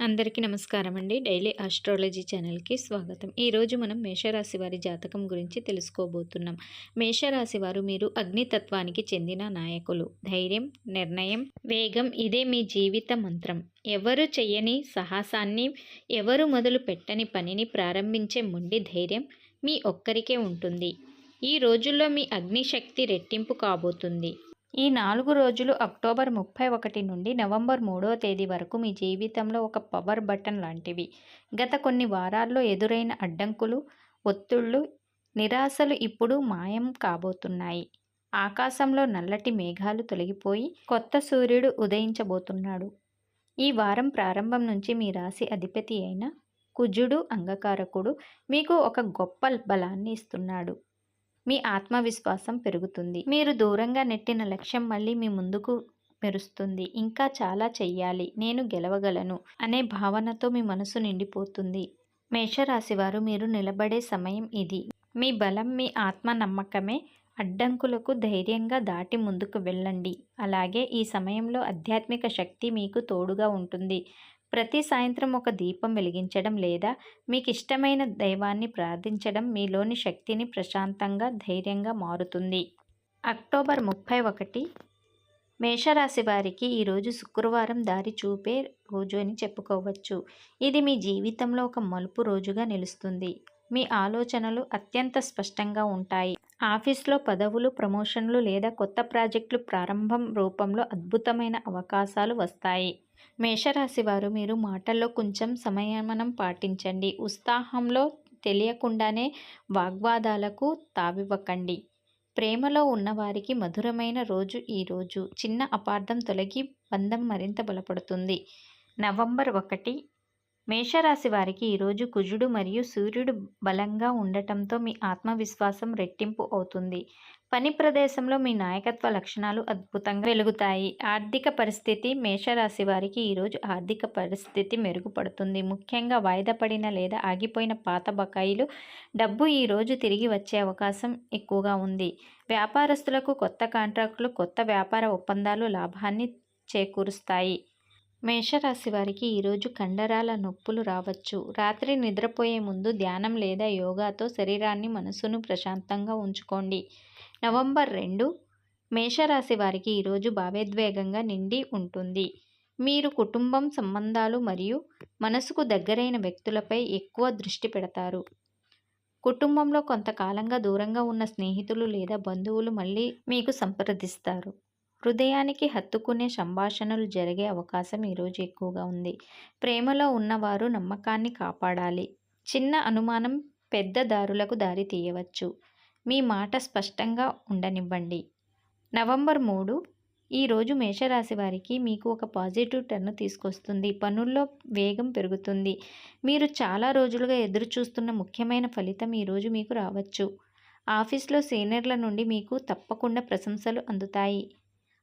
అందరికీ నమస్కారం అండి డైలీ ఆస్ట్రాలజీ ఛానల్కి స్వాగతం. ఈరోజు మనం మేషరాశి వారి జాతకం గురించి తెలుసుకోబోతున్నాం. మేషరాశి వారు మీరు అగ్నితత్వానికి చెందిన నాయకులు. ధైర్యం నిర్ణయం వేగం ఇదే మీ జీవిత మంత్రం. ఎవరు చెయ్యని సాహసాన్ని ఎవరు మొదలు పెట్టని పనిని ప్రారంభించే మొండి ధైర్యం మీ ఒక్కరికే ఉంటుంది. ఈ రోజుల్లో మీ అగ్నిశక్తి రెట్టింపు కాబోతుంది. ఈ నాలుగు రోజులు అక్టోబర్ ముప్పై ఒకటి నుండి నవంబర్ మూడో తేదీ వరకు మీ జీవితంలో ఒక పవర్ బటన్ లాంటివి. గత కొన్ని వారాల్లో ఎదురైన అడ్డంకులు ఒత్తిళ్ళు నిరాశలు ఇప్పుడు మాయం కాబోతున్నాయి. ఆకాశంలో నల్లటి మేఘాలు తొలగిపోయి కొత్త సూర్యుడు ఉదయించబోతున్నాడు. ఈ వారం ప్రారంభం నుంచి మీ రాశి అధిపతి అయిన కుజుడు అంగకారకుడు మీకు ఒక గొప్ప బలాన్ని ఇస్తున్నాడు. మీ ఆత్మవిశ్వాసం పెరుగుతుంది. మీరు దూరంగా నెట్టిన లక్ష్యం మళ్ళీ మీ ముందుకు మెరుస్తుంది. ఇంకా చాలా చెయ్యాలి. నేను గెలవగలను అనే భావనతో మీ మనసు నిండిపోతుంది. మేషరాశివారు మీరు నిలబడే సమయం ఇది. మీ బలం మీ ఆత్మ నమ్మకమే అడ్డంకులకు ధైర్యంగా దాటి ముందుకు వెళ్ళండి. అలాగే ఈ సమయంలో ఆధ్యాత్మిక శక్తి మీకు తోడుగా ఉంటుంది. ప్రతి సాయంత్రం ఒక దీపం వెలిగించడం లేదా మీకు ఇష్టమైన దైవాన్ని ప్రార్థించడం మీలోని శక్తిని ప్రశాంతంగా ధైర్యంగా మారుతుంది. అక్టోబర్ ముప్పై ఒకటి మేషరాశి వారికి ఈరోజు శుక్రవారం దారి చూపే రోజు అని చెప్పుకోవచ్చు. ఇది మీ జీవితంలో ఒక మలుపు రోజుగా నిలుస్తుంది. మీ ఆలోచనలు అత్యంత స్పష్టంగా ఉంటాయి. ఆఫీస్లో పదవులు ప్రమోషన్లు లేదా కొత్త ప్రాజెక్టులు ప్రారంభం రూపంలో అద్భుతమైన అవకాశాలు వస్తాయి. మేషరాశి వారు మీరు మాటల్లో కొంచెం సంయమనం పాటించండి. ఉత్సాహంలో తెలియకుండానే వాగ్వాదాలకు తావివ్వకండి. ప్రేమలో ఉన్నవారికి మధురమైన రోజు ఈరోజు చిన్న అపార్థం తొలగి బంధం మరింత బలపడుతుంది. నవంబర్ ఒకటి మేషరాశి వారికి ఈరోజు కుజుడు మరియు సూర్యుడు బలంగా ఉండటంతో మీ ఆత్మవిశ్వాసం రెట్టింపు అవుతుంది. పని ప్రదేశంలో మీ నాయకత్వ లక్షణాలు అద్భుతంగా వెలుగుతాయి. ఆర్థిక పరిస్థితి మేషరాశి వారికి ఈరోజు ఆర్థిక పరిస్థితి మెరుగుపడుతుంది. ముఖ్యంగా వాయిదా పడిన లేదా ఆగిపోయిన పాత బకాయిలు డబ్బు ఈరోజు తిరిగి వచ్చే అవకాశం ఎక్కువగా ఉంది. వ్యాపారస్తులకు కొత్త కాంట్రాక్టులు కొత్త వ్యాపార ఒప్పందాలు లాభాన్ని చేకూరుస్తాయి. మేషరాశి వారికి ఈరోజు కండరాల నొప్పులు రావచ్చు. రాత్రి నిద్రపోయే ముందు ధ్యానం లేదా యోగాతో శరీరాన్ని మనసును ప్రశాంతంగా ఉంచుకోండి. నవంబర్ రెండు మేషరాశి వారికి ఈరోజు భావోద్వేగంగా నిండి ఉంటుంది. మీరు కుటుంబం సంబంధాలు మరియు మనసుకు దగ్గరైన వ్యక్తులపై ఎక్కువ దృష్టి పెడతారు. కుటుంబంలో కొంతకాలంగా దూరంగా ఉన్న స్నేహితులు లేదా బంధువులు మళ్ళీ మీకు సంప్రదిస్తారు. హృదయానికి హత్తుకునే సంభాషణలు జరిగే అవకాశం ఈరోజు ఎక్కువగా ఉంది. ప్రేమలో ఉన్నవారు నమ్మకాన్ని కాపాడాలి. చిన్న అనుమానం పెద్ద దారులకు దారి తీయవచ్చు. మీ మాట స్పష్టంగా ఉండనివ్వండి. నవంబర్ మూడు ఈరోజు మేషరాశి వారికి మీకు ఒక పాజిటివ్ టర్న్ తీసుకొస్తుంది. పనుల్లో వేగం పెరుగుతుంది. మీరు చాలా రోజులుగా ఎదురు చూస్తున్న ముఖ్యమైన ఫలితం ఈరోజు మీకు రావచ్చు. ఆఫీస్లో సీనియర్ల నుండి మీకు తప్పకుండా ప్రశంసలు అందుతాయి.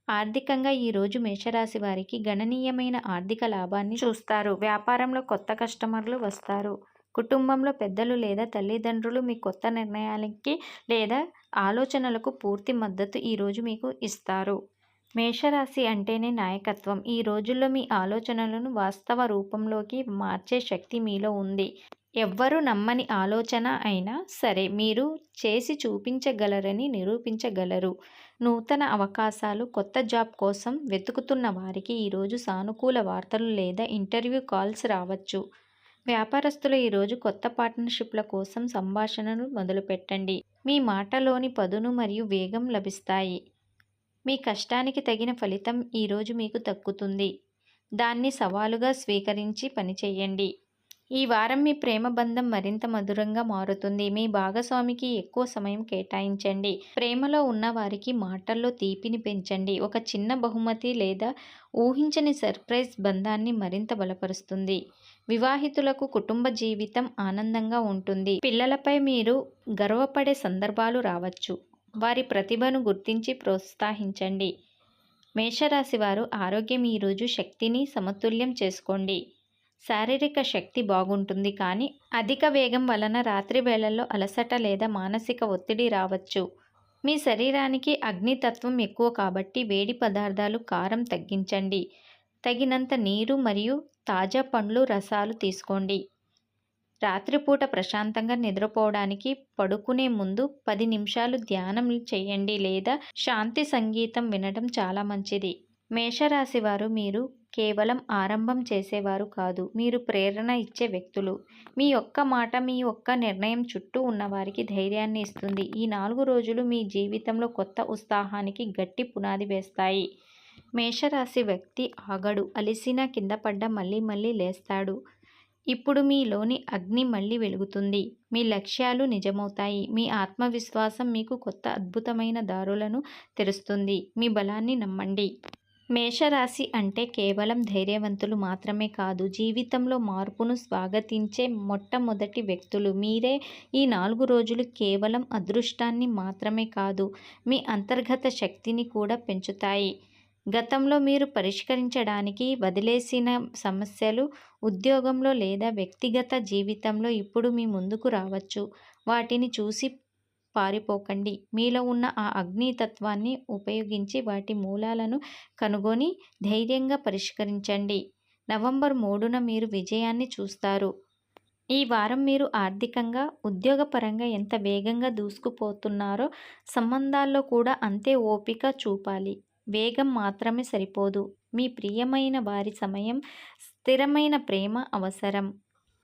ఆర్థికంగా ఈరోజు మేషరాశి వారికి గణనీయమైన ఆర్థిక లాభాన్ని చూస్తారు. వ్యాపారంలో కొత్త కస్టమర్లు వస్తారు. కుటుంబంలో పెద్దలు లేదా తల్లిదండ్రులు మీ కొత్త నిర్ణయాలకి లేదా ఆలోచనలకు పూర్తి మద్దతు ఈరోజు మీకు ఇస్తారు. మేషరాశి అంటేనే నాయకత్వం. ఈ రోజుల్లో మీ ఆలోచనలను వాస్తవ రూపంలోకి మార్చే శక్తి మీలో ఉంది. ఎవ్వరు నమ్మని ఆలోచన అయినా సరే మీరు చేసి చూపించగలరని నిరూపించగలరు. నూతన అవకాశాలు కొత్త జాబ్ కోసం వెతుకుతున్న వారికి ఈరోజు సానుకూల వార్తలు లేదా ఇంటర్వ్యూ కాల్స్ రావచ్చు. వ్యాపారస్తులు ఈరోజు కొత్త పార్ట్నర్షిప్ల కోసం సంభాషణను మొదలుపెట్టండి. మీ మాటలోని పదును మరియు వేగం లభిస్తాయి. మీ కష్టానికి తగిన ఫలితం ఈరోజు మీకు తక్కుతుంది దాన్ని సవాలుగా స్వీకరించి పనిచేయండి. ఈ వారం మీ ప్రేమ బంధం మరింత మధురంగా మారుతుంది. మీ భాగస్వామికి ఎక్కువ సమయం కేటాయించండి. ప్రేమలో ఉన్న వారికి మాటల్లో తీపిని పెంచండి. ఒక చిన్న బహుమతి లేదా ఊహించని సర్ప్రైజ్ బంధాన్ని మరింత బలపరుస్తుంది. వివాహితులకు కుటుంబ జీవితం ఆనందంగా ఉంటుంది. పిల్లలపై మీరు గర్వపడే సందర్భాలు రావచ్చు. వారి ప్రతిభను గుర్తించి ప్రోత్సహించండి. మేషరాశి వారు ఆరోగ్యం ఈరోజు శక్తిని సమతుల్యం చేసుకోండి. శారీరక శక్తి బాగుంటుంది కానీ అధిక వేగం వలన రాత్రి వేళల్లో అలసట లేదా మానసిక ఒత్తిడి రావచ్చు. మీ శరీరానికి అగ్నితత్వం ఎక్కువ కాబట్టి వేడి పదార్థాలు కారం తగ్గించండి. తగినంత నీరు మరియు తాజా పండ్లు రసాలు తీసుకోండి. రాత్రిపూట ప్రశాంతంగా నిద్రపోవడానికి పడుకునే ముందు పది నిమిషాలు ధ్యానం చేయండి లేదా శాంతి సంగీతం వినడం చాలా మంచిది. మేషరాశి వారు మీరు కేవలం ఆరంభం చేసేవారు కాదు. మీరు ప్రేరణ ఇచ్చే వ్యక్తులు. మీ ఒక్క మాట మీ ఒక్క నిర్ణయం చుట్టూ ఉన్నవారికి ధైర్యాన్ని ఇస్తుంది. ఈ నాలుగు రోజులు మీ జీవితంలో కొత్త ఉత్సాహానికి గట్టి పునాది వేస్తాయి. మేషరాశి వ్యక్తి ఆగడు. అలిసిన కింద పడ్డ మళ్ళీ మళ్ళీ లేస్తాడు. ఇప్పుడు మీలోని అగ్ని మళ్ళీ వెలుగుతుంది. మీ లక్ష్యాలు నిజమవుతాయి. మీ ఆత్మవిశ్వాసం మీకు కొత్త అద్భుతమైన దారులను తెరుస్తుంది. మీ బలాన్ని నమ్మండి. మేషరాశి అంటే కేవలం ధైర్యవంతులు మాత్రమే కాదు జీవితంలో మార్పును స్వాగతించే మొట్టమొదటి వ్యక్తులు. మీరే ఈ నాలుగు రోజులు కేవలం అదృష్టాన్ని మాత్రమే కాదు మీ అంతర్గత శక్తిని కూడా పెంచుతాయి. గతంలో మీరు పరిష్కరించడానికి వదిలేసిన సమస్యలు ఉద్యోగంలో లేదా వ్యక్తిగత జీవితంలో ఇప్పుడు మీ ముందుకు రావచ్చు. వాటిని చూసి పారిపోకండి. మీలో ఉన్న ఆ అగ్నితత్వాన్ని ఉపయోగించి వాటి మూలాలను కనుగొని ధైర్యంగా పరిష్కరించండి. నవంబర్ మూడున మీరు విజయాన్ని చూస్తారు. ఈ వారం మీరు ఆర్థికంగా ఉద్యోగపరంగా ఎంత వేగంగా దూసుకుపోతున్నారో సంబంధాల్లో కూడా అంతే ఓపిక చూపాలి. వేగం మాత్రమే సరిపోదు. మీ ప్రియమైన వారి సమయం స్థిరమైన ప్రేమ అవసరం.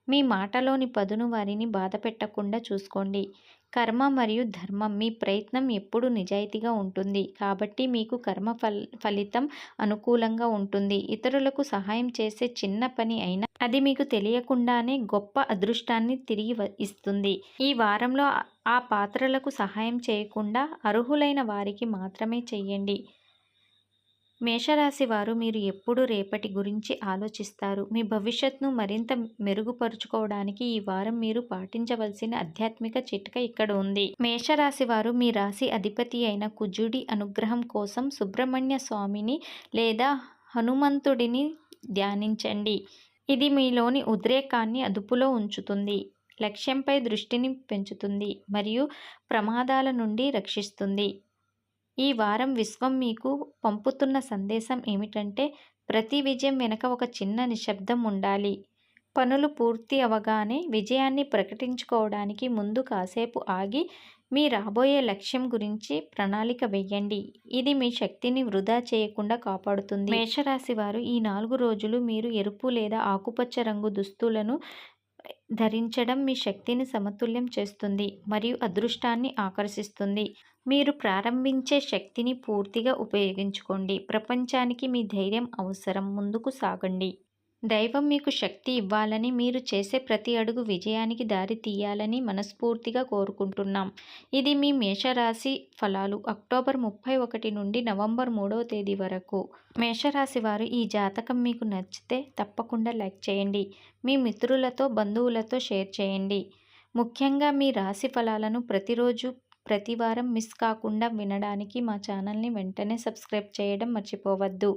మీ మాటలోని పదును వారిని బాధ పెట్టకుండా చూసుకోండి. కర్మ మరియు ధర్మం మీ ప్రయత్నం ఎప్పుడు నిజాయితీగా ఉంటుంది. కాబట్టి మీకు కర్మ ఫల్ ఫలితం అనుకూలంగా ఉంటుంది. ఇతరులకు సహాయం చేసే చిన్న పని అయినా అది మీకు తెలియకుండానే గొప్ప అదృష్టాన్ని తిరిగి ఇస్తుంది. ఈ వారంలో ఆ పాత్రలకు సహాయం చేయకుండా అర్హులైన వారికి మాత్రమే చెయ్యండి మేషరాశి వారు మీరు ఎప్పుడు రేపటి గురించి ఆలోచిస్తారు? మీ భవిష్యత్తును మరింత మెరుగుపరుచుకోవడానికి ఈ వారం మీరు పాటించవలసిన ఆధ్యాత్మిక చిట్క ఇక్కడ ఉంది. మేషరాశి వారు మీ రాశి అధిపతి అయిన కుజుడి అనుగ్రహం కోసం సుబ్రహ్మణ్య స్వామిని లేదా హనుమంతుడిని ధ్యానించండి. ఇది మీలోని ఉద్రేకాన్ని అదుపులో ఉంచుతుంది. లక్ష్యంపై దృష్టిని పెంచుతుంది మరియు ప్రమాదాల నుండి రక్షిస్తుంది. ఈ వారం విశ్వం మీకు పంపుతున్న సందేశం ఏమిటంటే ప్రతి విజయం వెనుక ఒక చిన్న నిశ్శబ్దం ఉండాలి. పనులు పూర్తి అవగానే విజయాన్ని ప్రకటించుకోవడానికి ముందు కాసేపు ఆగి మీ రాబోయే లక్ష్యం గురించి ప్రణాళిక వెయ్యండి. ఇది మీ శక్తిని వృధా చేయకుండా కాపాడుతుంది. మేషరాశి వారు ఈ నాలుగు రోజులు మీరు ఎరుపు లేదా ఆకుపచ్చ రంగు దుస్తులను ధరించడం మీ శక్తిని సమతుల్యం చేస్తుంది మరియు అదృష్టాన్ని ఆకర్షిస్తుంది. మీరు ప్రారంభించే శక్తిని పూర్తిగా ఉపయోగించుకోండి. ప్రపంచానికి మీ ధైర్యం అవసరం. ముందుకు సాగండి. దైవం మీకు శక్తి ఇవ్వాలని మీరు చేసే ప్రతి అడుగు విజయానికి దారి తీయాలని మనస్ఫూర్తిగా కోరుకుంటున్నాం. ఇది మీ మేషరాశి ఫలాలు. అక్టోబర్ ముప్పై ఒకటి నుండి నవంబర్ మూడవ తేదీ వరకు. మేషరాశి వారు ఈ జాతకం మీకు నచ్చితే తప్పకుండా లైక్ చేయండి. మీ మిత్రులతో బంధువులతో షేర్ చేయండి. ముఖ్యంగా మీ రాశి ఫలాలను ప్రతిరోజు ప్రతి వారం మిస్ కాకుండా వినడానికి మా ఛానల్ని వెంటనే సబ్స్క్రైబ్ చేయడం మర్చిపోవద్దు.